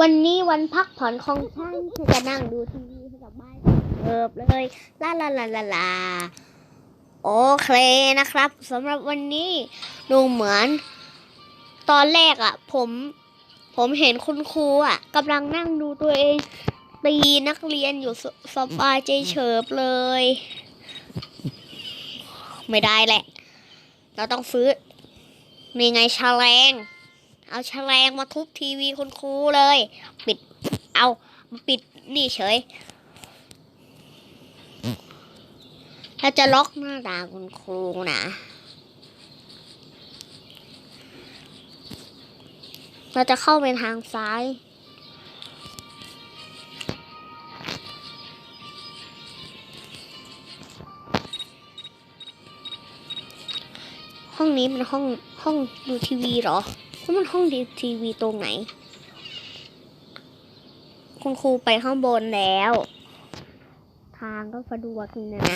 วันนี้วันพักผ่อนของช่างจะนั่งดูทีวีให้กับบ้านเอิบเลยลาลาลาลาลาโอเคนะครับสำหรับวันนี้ดูเหมือน ตอนแรกอะ่ะ ผมผมเห็นคุณครูอะกำลังนั่งดูตัวเองตีนักเรียนอยู่สบายใจเฉิบเลย ไม่ได้แหละ เราต้องฟื้นมีไงชาแฉลง เอาแฉลงมาทุบทีวีคุณครูเลย ปิด เอาปิดนี่เฉยถ้าจะล็อกหน้าด่าคุณครูนะเราจะเข้าไปทางซ้ายห้องนี้เป็นห้องห้องดูทีวีเหรอ แล้วมันห้องดีทีวีตรงไหน คุณครูไปข้างบนแล้ว ทางก็สะดวกนะ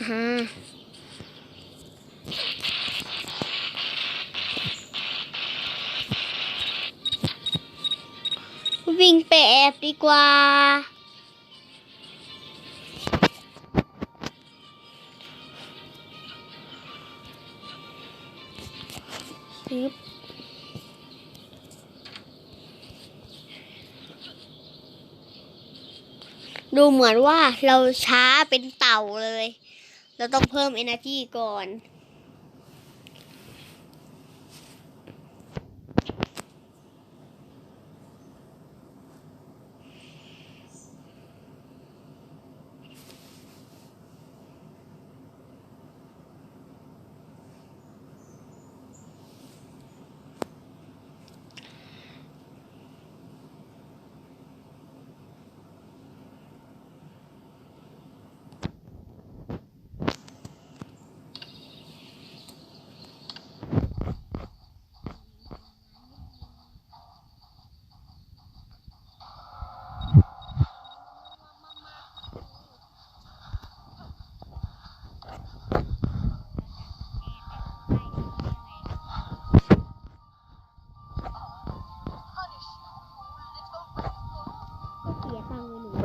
อ่าวิ่งไปแอบดีกว่าซึบดูเหมือนว่าเราช้าเป็นเต่าเลย เราต้องเพิ่ม energy ก่อน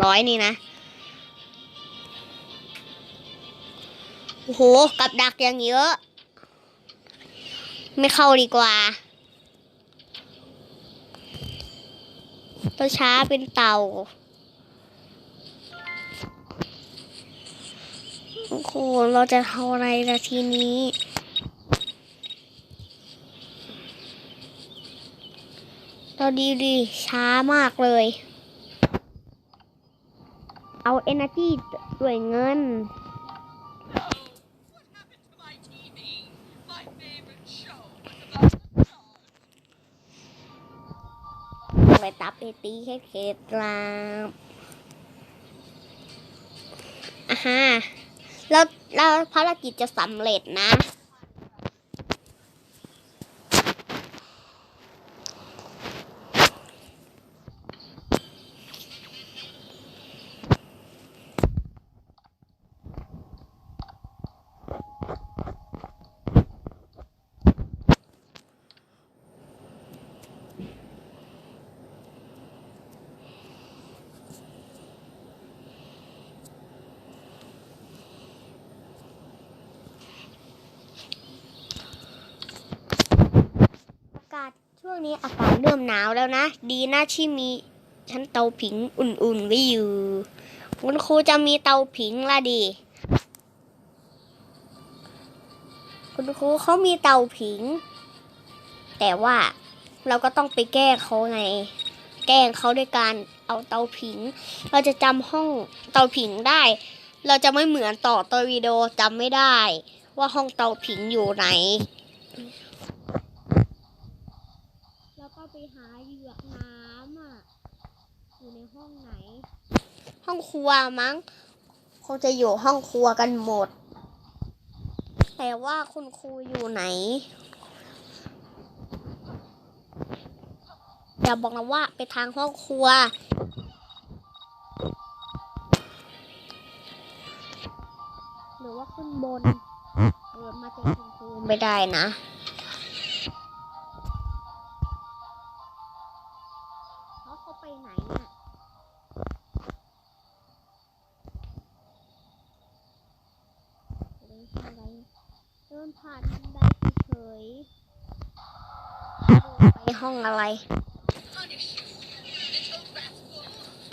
ร้อยนี่นะ โอ้โห กับดักอย่างเยอะ ไม่เข้าดีกว่าตัวช้าเป็นเต่า โอ้โห เราจะทำอะไรละทีนี้เราดีดีช้ามากเลย เอา energy ด้วยเงิน ไปตับเอตีแค่เขตลาบอ่าฮะแล้วแล้วภารกิจจะสำเร็จนะ ช่วงนี้อากาศเริ่มหนาวแล้วนะ ดีนะที่มีชั้นเตาผิงอุ่นๆไว้อยู่ คุณครูจะมีเตาผิงละดี คุณครูเขามีเตาผิง แต่ว่าเราก็ต้องไปแก้เขาไง แกล้งเขาด้วยการเอาเตาผิง เราจะจำห้องเตาผิงได้ เราจะไม่เหมือนต่อตัววิดีโอจำไม่ได้ ว่าห้องเตาผิงอยู่ไหน แล้วก็ไป หาเหยือกน้ำอะ อยู่ในห้องไหน ห้องครัวมั้งคงจะอยู่ห้องครัวกันหมด แต่ว่าคุณครูอยู่ไหน อย่าบอกนะว่าไปทางห้องครัวขึ้นบนเดินมาเจอคุณครูไม่ได้นะ ห้องอะไร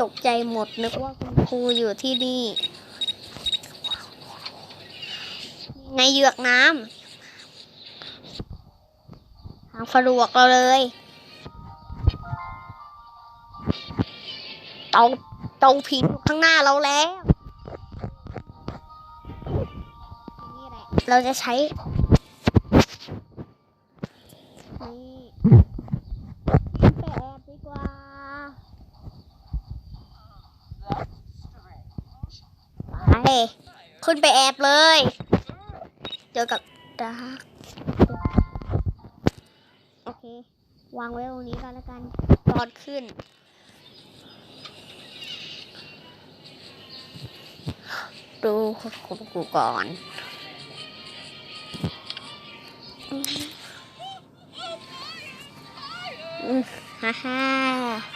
ตกใจหมดนึกว่าคุณครูอยู่ที่นี่ในเหยือกน้ำทางสะดวกเราเลยเตาเตาผิงอยู่ข้างหน้าเราแล้ว นี่แหละ เราจะใช้ นี่ไปแอบดีกว่า ไปขึ้นไปแอบเลย เจอกับดาร์กโอเค วางไว้ตรงนี้ก่อนแล้วกันตอนขึ้น ดูคุณครูก่อนอืมฮ่าฮ่า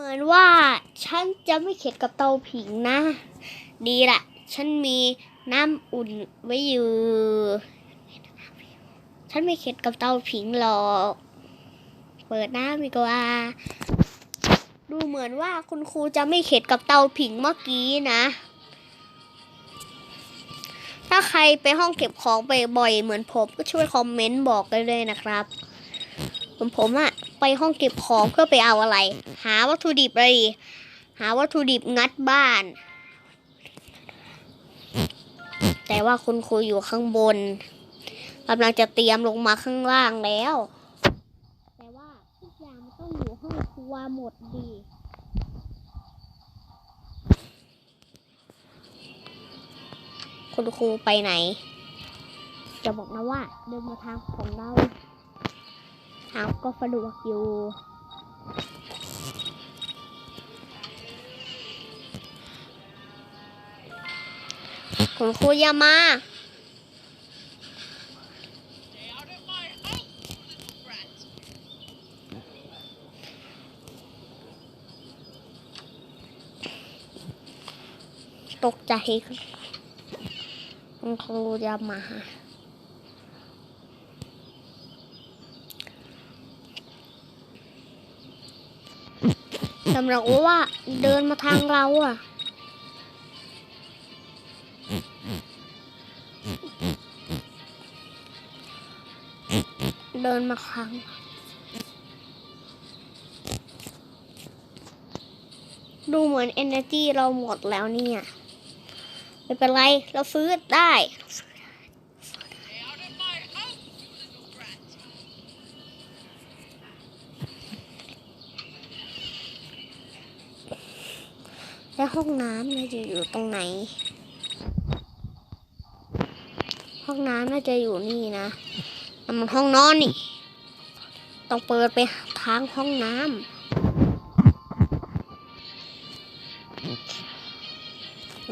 เหมือนว่าฉันจะไม่เข็ดกับเตาผิงนะ ดีละฉันมีน้ำอุ่นไว้อยู่ ฉันไม่เข็ดกับเตาผิงหรอก เปิดน้ำดีกว่าดูเหมือนว่าคุณครูจะไม่เข็ดกับเตาผิงเมื่อกี้นะ ถ้าใครไปห้องเก็บของไปบ่อยเหมือนผมก็ช่วยคอมเมนต์บอกกันเลยนะครับผมผมอะ ไปห้องเก็บของเพื่อไปเอาอะไร หาวัตถุดิบอะไรหาวัตถุดิบงัดบ้าน แต่ว่าคุณครูอยู่ข้างบนกำลังจะเตรียมลงมาข้างล่างแล้ว แต่ว่าทุกอย่างมันต้องอยู่ห้องครัวหมดดีคุณครูไปไหน จะบอกนะว่าเดินมาทางของเราางก็สะดวกอยู่คุณครูยามาตกใจคุณครูยามา สำหรับว่าเดินมาทางเราอะเดินมาครั้งดูเหมือน energy เราหมดแล้วเนี่ย ไม่เป็นไร เราซื้อได้ แล้วห้องน้ำเนี่ยจะอยู่ตรงไหน ห้องน้ำน่าจะอยู่นี่นะนั่นมันห้องนอนนี่ ต้องเปิดไปทางห้องน้ำ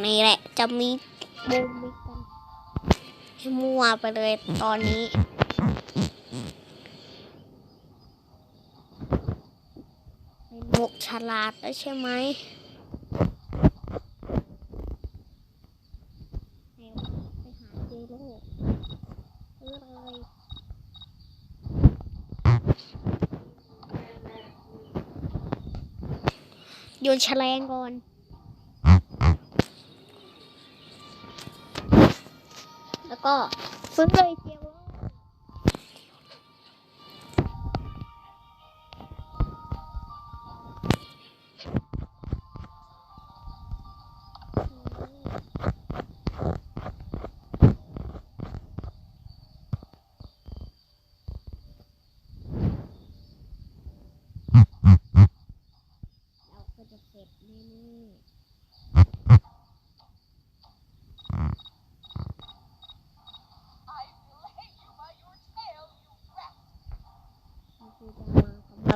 นี่แหละ จะมีบูมมิกกันให้มั่วไปเลยตอนนี้เป็นหมกฉลาดแล้วใช่ไหม ไปหาเจโร่เออเลย โยนแฉลงก่อน แล้วก็ซื้อเลยเจโ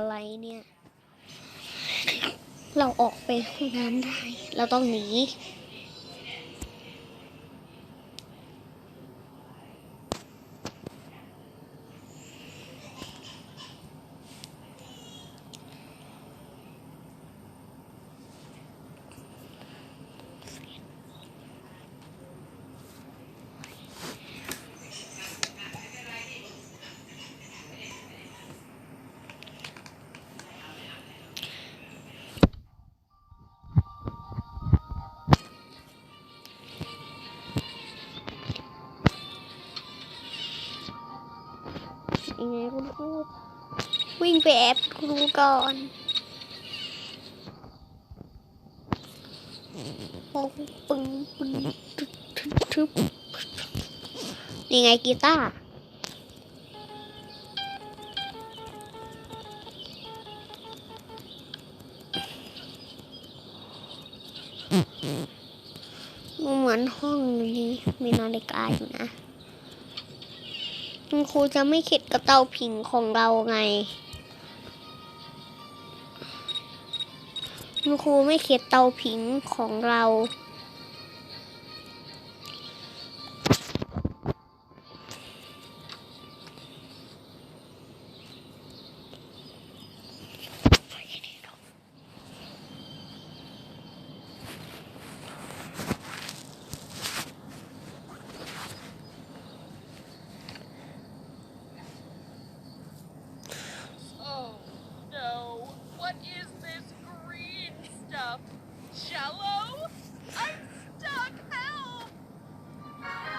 อะไรเนี่ย เราออกไปห้องน้ำได้ เราต้องหนี ไปแอบครูก่อนปึ้งปึ้งปึ้งทึบทึบทึบนี่ไงกีตาร์เหมือนห้องนี้มีนาฬิกาอยู่นะ คุณครูจะไม่เข็ดกับเตาผิงของเราไง คุณครูไม่เข็ดเตาผิงของเรา